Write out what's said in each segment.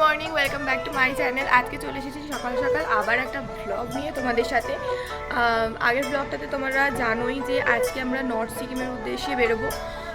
Morning welcome back to my channel আজকে চলে এসেছি সকাল সকাল আবার একটা ব্লগ নিয়ে তোমাদের সাথে। আগের ব্লগটাতে তোমরা জানোই যে আজকে আমরা নর্থ সিকিমের উদ্দেশ্যে বেরোবো।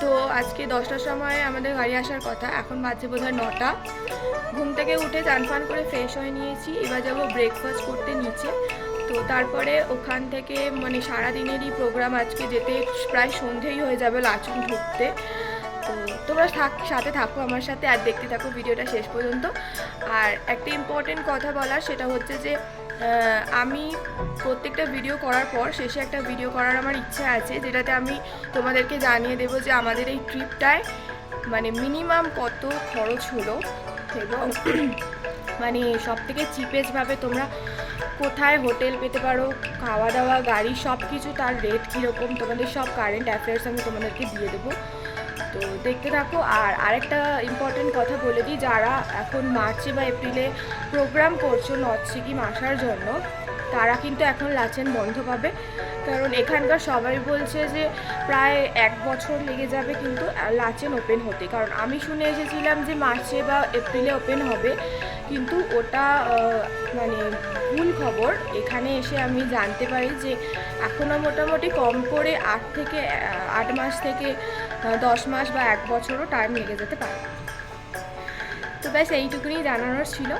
তো আজকে দশটার সময় আমাদের গাড়ি আসার কথা, এখন বাজছে বোধ হয় নটা। ঘুম থেকে উঠে চান ফান করে ফ্রেশ হয়ে নিয়েছি, এবার যাব ব্রেকফাস্ট করতে নিচে। তো তারপরে ওখান থেকে মানে সারাদিনেরই প্রোগ্রাম আজকে যেতে প্রায় সন্ধেই হয়ে যাবে লাচুং ঢুকতে। তো তোমরা থাক, সাথে থাকো আমার সাথে আর দেখতে থাকো ভিডিওটা শেষ পর্যন্ত। আর একটা ইম্পর্টেন্ট কথা বলার সেটা হচ্ছে যে আমি প্রত্যেকটা ভিডিও করার পর শেষে একটা ভিডিও করার আমার ইচ্ছা আছে, যেটাতে আমি তোমাদেরকে জানিয়ে দেবো যে আমাদের এই ট্রিপটায় মানে মিনিমাম কত খরচ হলো এবং মানে সব থেকে চিপেস্টভাবে তোমরা কোথায় হোটেল পেতে পারো খাওয়া দাওয়া গাড়ি সব কিছু তার রেট কীরকম, তোমাদের সব কারেন্ট অ্যাফেয়ার্স আমি তোমাদেরকে দিয়ে দেবো। তো দেখতে থাকো। আর আরেকটা ইম্পর্টেন্ট কথা বলে দিই, যারা এখন মার্চে বা এপ্রিলে প্রোগ্রাম করছ নর্থ সিকিম আসার জন্য, তারা কিন্তু এখন লাচেন বন্ধ পাবে। কারণ এখানকার সবাই বলছে যে প্রায় এক বছর লেগে যাবে কিন্তু লাচেন ওপেন হতে। কারণ আমি শুনে এসেছিলাম যে মার্চে বা এপ্রিলে ওপেন হবে, কিন্তু ওটা মানে ভুল খবর। এখানে এসে আমি জানতে পারি যে এখনও মোটামুটি কম করে আট থেকে আট মাস থেকে দশ মাস বা এক বছরও টাইম লেগে যেতে পারে। তো ব্যাস এইটুকুনি জানানোর ছিল।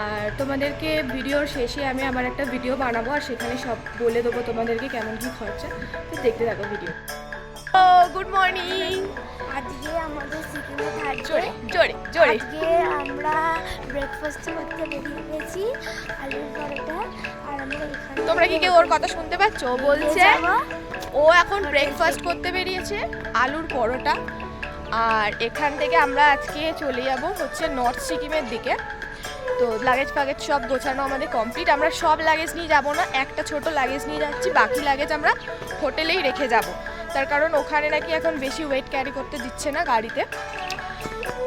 আর তোমাদেরকে ভিডিওর শেষে আমি আমার একটা ভিডিও বানাবো আর সেখানে সব বলে দেবো তোমাদেরকে কেমন কী খরচা। তো দেখতে থাকো ভিডিও ও গুড মর্নিং আজকে আমাদের সিকিমে থাকবে। জোরে জোরে জোরে। আজকে আমরা ব্রেকফাস্ট করতে বেরিয়ে গেছি আলুর পরোটা আর আমরা এখানে তোমরা কি কেউ ওর কথা শুনতে পাচ্ছ? ও বলছে। ও এখন ব্রেকফাস্ট করতে বেরিয়েছে, আলুর পরোটা। আর এখান থেকে আমরা আজকে চলে যাব হচ্ছে নর্থ সিকিমের দিকে। তো লাগেজ ফাগেজ সব গোছানো আমাদের কমপ্লিট আমরা সব লাগেজ নিয়ে যাব না, একটা ছোট লাগেজ নিয়ে যাচ্ছি, বাকি লাগেজ আমরা হোটেলেই রেখে যাব। তার কারণ ওখানে নাকি এখন বেশি ওয়েট ক্যারি করতে দিচ্ছে না গাড়িতে।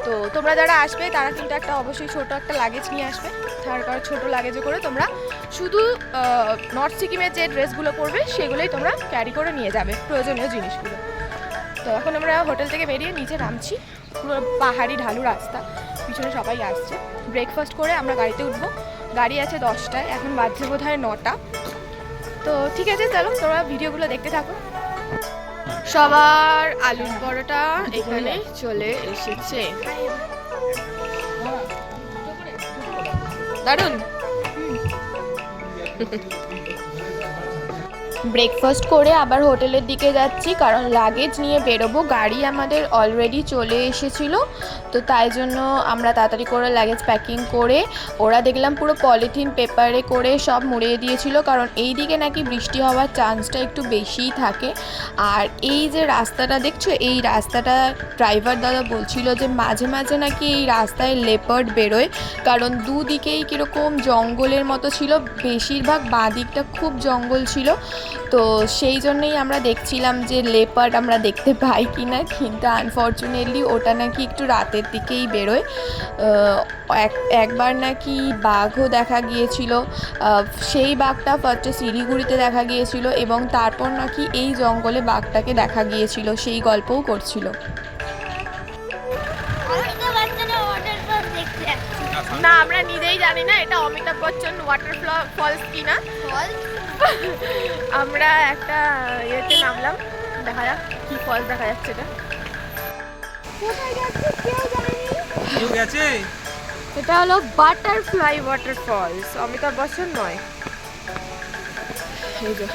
তো তোমরা যারা আসবে, তারা কিন্তু একটা অবশ্যই ছোট একটা লাগেজ নিয়ে আসবে। তার কারণ ছোট লাগেজে করে তোমরা শুধু নর্থ সিকিমের যে ড্রেসগুলো পরবে, সেগুলোই তোমরা ক্যারি করে নিয়ে যাবে, প্রয়োজনীয় জিনিসগুলো। তো এখন আমরা হোটেল থেকে বেরিয়ে নিচে নামছি, পুরো পাহাড়ি ঢালু রাস্তা। পিছনে সবাই আসছে। ব্রেকফাস্ট করে আমরা গাড়িতে উঠবো। গাড়ি আছে দশটায়, এখন বাজছে বোধ হয় নটা। তো ঠিক আছে, চলো তোমরা ভিডিওগুলো দেখতে থাকো। সবার আলুর পরোটা এখানে চলে এসেছে। দারুণ ব্রেকফাস্ট করে আবার হোটেলের দিকে যাচ্ছি, কারণ লাগেজ নিয়ে বেরোবো। গাড়ি আমাদের অলরেডি চলে এসেছিল, তো তাই জন্য আমরা তাড়াতাড়ি করে লাগেজ প্যাকিং করে, ওরা দেখলাম পুরো পলিথিন পেপারে করে সব মুড়িয়ে দিয়েছিল, কারণ এই দিকে নাকি বৃষ্টি হওয়ার চান্সটা একটু বেশিই থাকে। আর এই যে রাস্তাটা, দেখছ? এই রাস্তাটা ড্রাইভার দাদা বলছিল যে মাঝে মাঝে নাকি এই রাস্তায় লেপার্ড বেরোয়, কারণ দুদিকেই কীরকম জঙ্গলের মতো ছিল, বেশিরভাগ বাঁ দিকটা খুব জঙ্গল ছিল। তো সেই জন্যই আমরা দেখছিলাম যে লেপার্ড আমরা দেখতে পাই কি না কিন্তু আনফর্চুনেটলি ওটা নাকি একটু রাতের দিকেই বেরোয়। এক- একবার নাকি বাঘও দেখা গিয়েছিল। সেই বাঘটা ফার্স্টে শিলিগুড়িতে দেখা গিয়েছিল এবং তারপর নাকি এই জঙ্গলে বাঘটাকে দেখা গিয়েছিল সেই গল্পও করছিল। না আমরা নিজেই জানি না এটা অমিতাভ বচ্চন ওয়াটার ফলস কি না ফল আমরা একটা ইয়েতে নামলাম। দেখা যাক কি ফল দেখা যাচ্ছে এটা। গেছে এটা হলো বাটারফ্লাই ওয়াটারফলস অমিতাভ বচ্চন নয়। এই যে।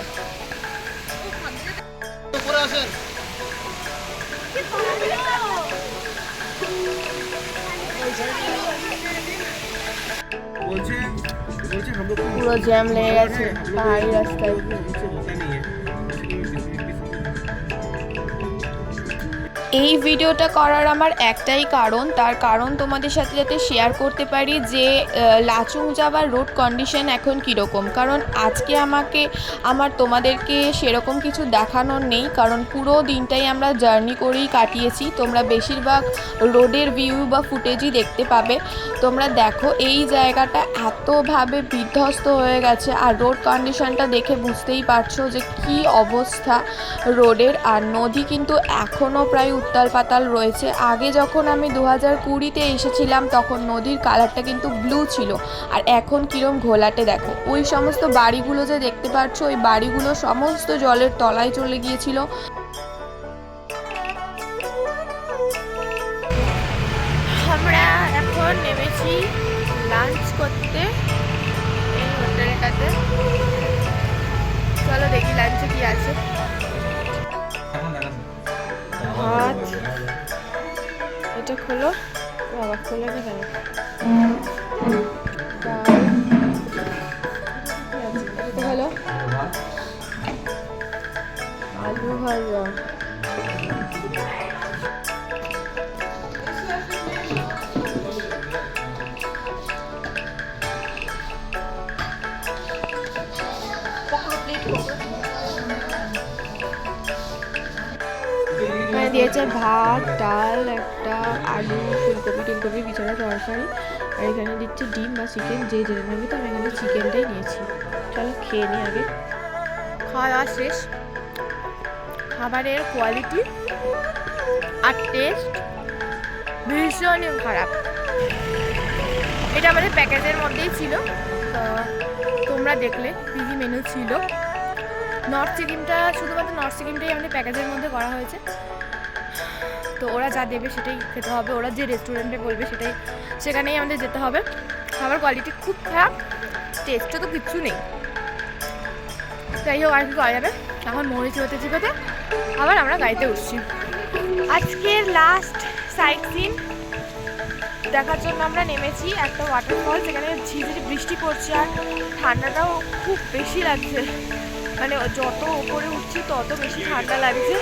বলছে पूरा जैम लगेगा पहाड़ी रास्ता এই ভিডিওটা করার আমার একটাই কারণ, তার কারণ তোমাদের সাথে যাতে শেয়ার করতে পারি যে লাচুং যাওয়ার রোড কন্ডিশন এখন কীরকম। কারণ আজকে আমাকে, আমার তোমাদেরকে সেরকম কিছু দেখানোর নেই, কারণ পুরো দিনটাই আমরা জার্নি করেই কাটিয়েছি। তোমরা বেশিরভাগ রোডের ভিউ বা ফুটেজই দেখতে পাবে। তোমরা দেখো, এই জায়গাটা এতভাবে বিধ্বস্ত হয়ে গেছে, আর রোড কন্ডিশনটা দেখে বুঝতেই পারছ যে কি অবস্থা রোডের। আর নদী কিন্তু এখনও প্রায় উত্তাল পাতাল রয়েছে। আগে যখন আমি দু হাজার কুড়িতে এসেছিলাম, তখন নদীর কালারটা কিন্তু ব্লু ছিল। আর এখন কিরম ঘোলাটে দেখো। ওই সমস্ত বাড়িগুলো যে দেখতে পাচ্ছ, ওই বাড়িগুলো সমস্ত জলের তলায় চলে গিয়েছিল। আমরা এখন নেমেছি লাঞ্চ করতে এই হোটেলটাতে চলো দেখি লাঞ্চে কি আছে। এটা খোলো। বাবা খোলো না কেন? হলো আলু ভাজা এখানে দিয়েছে ভাত, ডাল, একটা আলু, ফুলকপি, টুলকপি, বিছানা, তরকারি। আর এখানে দিচ্ছে ডিম বা চিকেন, যে যেটা নেবে তো আমি এখানে চিকেনটাই নিয়েছি। চলো খেয়ে নিই আগে। খাওয়া শেষ। খাবারের কোয়ালিটি আর টেস্ট ভীষণই খারাপ। এটা আমাদের প্যাকেজের মধ্যেই ছিল। তোমরা দেখলে কী কী মেনু ছিল। নর্থ সিকিমটা শুধুমাত্র নর্থ সিকিমটাই আমাদের প্যাকেজের মধ্যে করা হয়েছে। তো ওরা যা দেবে সেটাই খেতে হবে, ওরা যে রেস্টুরেন্টে বলবে সেটাই সেখানেই আমাদের যেতে হবে। খাবার কোয়ালিটি খুব খারাপ টেস্টটা তো কিচ্ছু নেই। যাই হোক আর কি করা যাবে? এখন মরিচ হতে চিপোতে আবার আমরা গাড়িতে উঠছি। আজকের লাস্ট সাইট সিন দেখার জন্য আমরা নেমেছি একটা ওয়াটারফল যেখানে ঝিঝিরি বৃষ্টি পড়ছে আর ঠান্ডাটাও খুব বেশি লাগছে। মানে যত ওপরে উঠছি, তত বেশি ঠান্ডা লাগছে।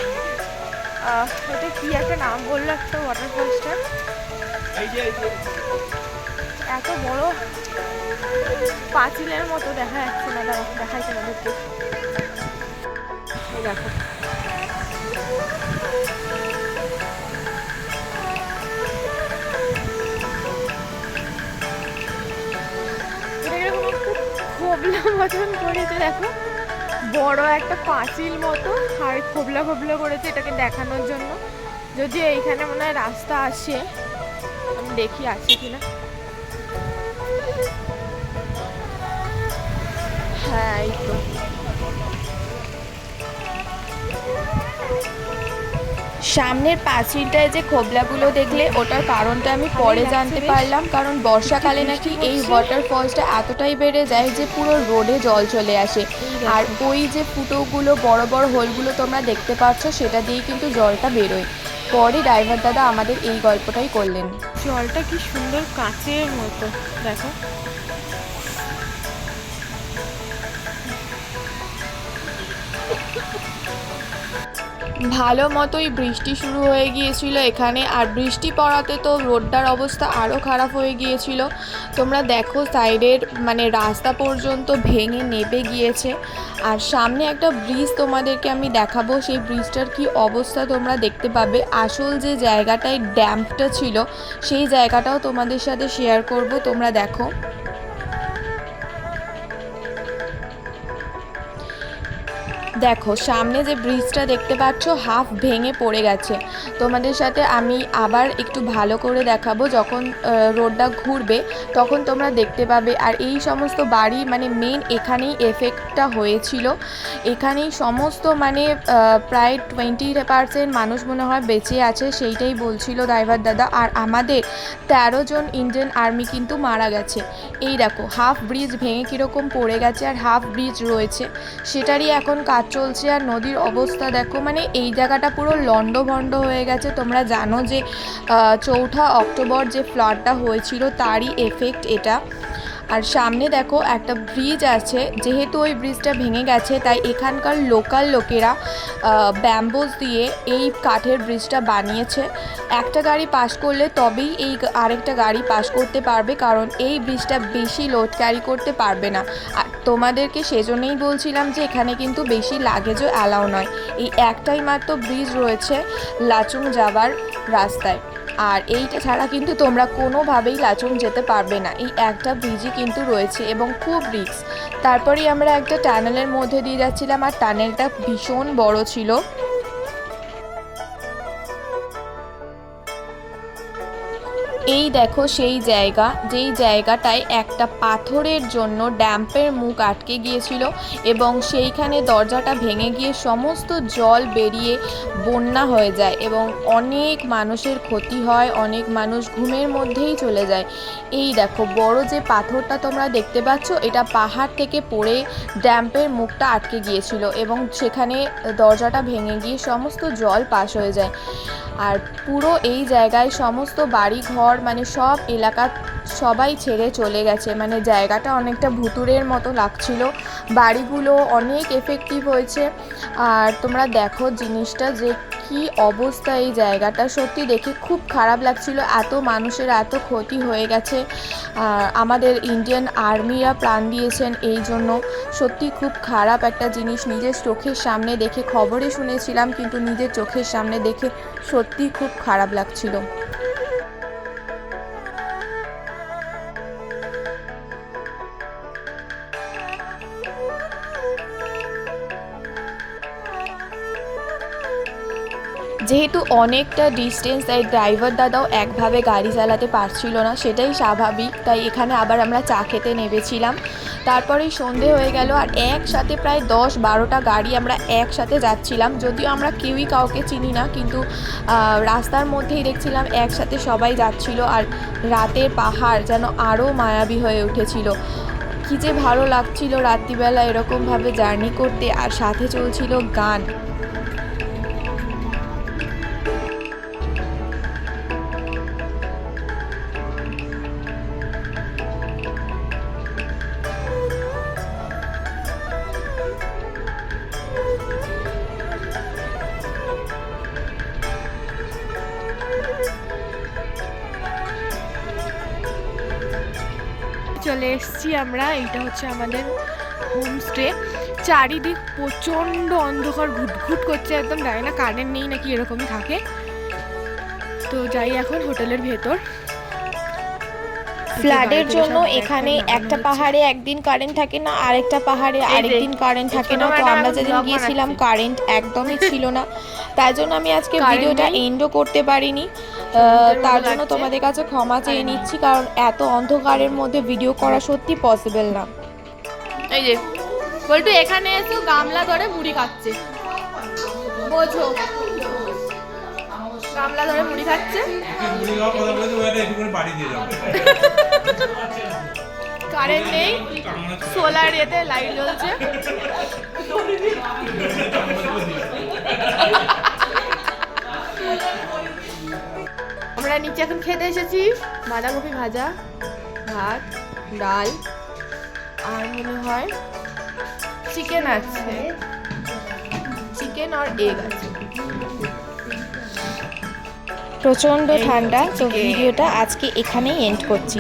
ওটা কি একটা নাম বলল একটা ওয়াটারফলসটার এত বড় পাঁচিলের মতো দেখা যাচ্ছে না দাঁড়া দেখাইছে আমাদেরকে দেখো। মতন করেছে, দেখো। বড় একটা পাঁচিল মতো, আর খোবলা খোবলা করেছে এটাকে দেখানোর জন্য। যদি এইখানে মনে হয় রাস্তা আসে আমি দেখি আছে কিনা। হ্যাঁ এই তো। সামনের পাঁচিলটায় যে খোবলাগুলো দেখলে, ওটার কারণটা আমি পরে জানতে পারলাম। কারণ বর্ষাকালে নাকি এই ওয়াটারফলসটা এতটাই বেড়ে যায় যে পুরো রোডে জল চলে আসে। আর ওই যে ফুটোগুলো, বড় বড় হোলগুলো তোমরা দেখতে পাচ্ছ, সেটা দিয়েই কিন্তু জলটা বেরোয়। পরে ড্রাইভার দাদা আমাদের এই গল্পটাই করলেন। জলটা কি সুন্দর কাঁচের মতো, দেখো। ভালো মতোই বৃষ্টি শুরু হয়ে গিয়েছিল এখানে, আর বৃষ্টি পড়াতে তো রোডটার অবস্থা আরও খারাপ হয়ে গিয়েছিল। তোমরা দেখো সাইডের মানে রাস্তা পর্যন্ত ভেঙে নেবে গিয়েছে। আর সামনে একটা ব্রিজ তোমাদেরকে আমি দেখাবো, সেই ব্রিজটার কি অবস্থা তোমরা দেখতে পাবে। আসল যে জায়গাটায় ড্যাম্পটা ছিল, সেই জায়গাটাও তোমাদের সাথে শেয়ার করব, তোমরা দেখো। দেখো, সামনে যে ব্রিজটা দেখতে পাচ্ছ হাফ ভেঙে পড়ে গেছে। তোমাদের সাথে আমি আবার একটু ভালো করে দেখাবো, যখন রোডটা ঘুরবে, তখন তোমরা দেখতে পাবে। আর এই সমস্ত বাড়ি মানে মেন এখানেই এফেক্টটা হয়েছিল। এখানেই সমস্ত মানে প্রায় টোয়েন্টি পার্সেন্ট মানুষ মনে হয় বেঁচে আছে, সেইটাই বলছিল ড্রাইভার দাদা। আর আমাদের তেরো জন ইন্ডিয়ান আর্মি কিন্তু মারা গেছে। এই দেখো হাফ ব্রিজ ভেঙে কীরকম পড়ে গেছে আর হাফ ব্রিজ রয়েছে। সেটারই এখন কাজ চলছে আর নদীর অবস্থা দেখো মানে এই জায়গাটা পুরো লণ্ডভণ্ড হয়ে গেছে। তোমরা জানো যে চৌঠা অক্টোবর যে ফ্লাডটা হয়েছিল, তারই এফেক্ট এটা। আর সামনে দেখো একটা ব্রিজ আছে। যেহেতু ওই ব্রিজটা ভেঙে গেছে, তাই এখানকার লোকাল লোকেরা ব্যাম্বোস দিয়ে এই কাঠের ব্রিজটা বানিয়েছে। একটা গাড়ি পাস করলে তবেই এই আরেকটা গাড়ি পাস করতে পারবে, কারণ এই ব্রিজটা বেশি লোড ক্যারি করতে পারবে না। আর তোমাদেরকে সেজন্যই বলছিলাম যে, এখানে কিন্তু বেশি লাগেজও অ্যালাউ নয়। এই একটাই মাত্র ব্রিজ রয়েছে লাচুং যাবার রাস্তায়। আর এইটা ছাড়া কিন্তু তোমরা কোনোভাবেই লাচুং যেতে পারবে না। এই একটা ব্রিজই কিন্তু রয়েছে এবং খুব রিক্স তারপরেই আমরা একটা টানেলের মধ্যে দিয়ে যাচ্ছিলাম আর টানেলটা ভীষণ বড় ছিল। এই দেখো সেই জায়গা, যেই জায়গাটায় একটা পাথরের জন্য ড্যাম্পের মুখ আটকে গিয়েছিল এবং সেইখানে দরজাটা ভেঙে গিয়ে সমস্ত জল বেরিয়ে বন্যা হয়ে যায় এবং অনেক মানুষের ক্ষতি হয়, অনেক মানুষ ঘুমের মধ্যেই চলে যায়। এই দেখো বড় যে পাথরটা তোমরা দেখতে পাচ্ছ, এটা পাহাড় থেকে পড়ে ড্যাম্পের মুখটা আটকে গিয়েছিল এবং সেখানে দরজাটা ভেঙে গিয়ে সমস্ত জল পাস হয়ে যায়। আর পুরো এই জায়গায় সমস্ত বাড়ি ঘর মানে সব এলাকা সবাই ছেড়ে চলে গেছে। মানে জায়গাটা অনেকটা ভুতুরের মতো লাগছিল। বাড়িগুলো অনেক এফেক্টিভ হয়েছে। আর তোমরা দেখো জিনিসটা যে কি অবস্থা এই জায়গাটা? সত্যি দেখে খুব খারাপ লাগছিল। এত মানুষের এত ক্ষতি হয়ে গেছে। আমাদের ইন্ডিয়ান আর্মিরা প্রাণ দিয়েছেন এই জন্য। সত্যি খুব খারাপ একটা জিনিস। নিজের চোখের সামনে দেখে খবরে শুনেছিলাম, কিন্তু নিজের চোখের সামনে দেখে সত্যি খুব খারাপ লাগছিল। যেহেতু অনেকটা ডিস্টেন্স তাই ড্রাইভার দাদাও একভাবে গাড়ি চালাতে পারছিল না, সেটাই স্বাভাবিক। তাই এখানে আবার আমরা চা খেতে নেমেছিলাম। তারপরেই সন্ধে হয়ে গেল আর একসাথে প্রায় দশ বারোটা গাড়ি আমরা একসাথে যাচ্ছিলাম। যদিও আমরা কেউই কাউকে চিনি না, কিন্তু রাস্তার মধ্যেই দেখছিলাম একসাথে সবাই যাচ্ছিল আর রাতের পাহাড় যেন আরও মায়াবী হয়ে উঠেছিল। কী যে ভালো লাগছিল রাত্রিবেলা এরকমভাবে জার্নি করতে আর সাথে চলছিল গান। চলে এসেছি আমরা। এইটা হচ্ছে আমাদের হোমস্টে চারিদিক প্রচণ্ড অন্ধকার ঘুটঘুট করছে একদম। জানি না কারেন্ট নেই নাকি এরকমই থাকে। তো যাই এখন হোটেলের ভেতর। ফ্ল্যাটের জন্য এখানে একটা পাহাড়ে একদিন কারেন্ট থাকে না আরেকটা পাহাড়ে আরেকদিন কারেন্ট থাকে না। তো আমরা যেদিন গিয়েছিলাম কারেন্ট একদমই ছিল না। তাই জন্য আমি আজকে ভিডিওটা এন্ডও করতে পারিনি। তার জন্য তোমাদের কাছে ক্ষমা চেয়ে নিচ্ছি কারণ এত অন্ধকারের মধ্যে ভিডিও করা সত্যি পসিবল না। এই যে বল্টু এখানে এসো গামলা ধরে মুড়ি খাচ্ছে। বোঝো। গামলা ধরে মুড়ি খাচ্ছে। মুড়ি খাওয়ার কথা বলেছে ওরা একটু করে বাড়ি দিয়ে যাবে কারেন্ট নেই। সোলার এতে লাইট জ্বলছে। আমরা নিচে এখন খেতে এসেছি। বাঁধাকপি ভাজা ভাত ডাল আর মনে হয় চিকেন আছে। চিকেন আর এগ আছে। প্রচণ্ড ঠান্ডা তো ভিডিওটা আজকে এখানেই এন্ড করছি।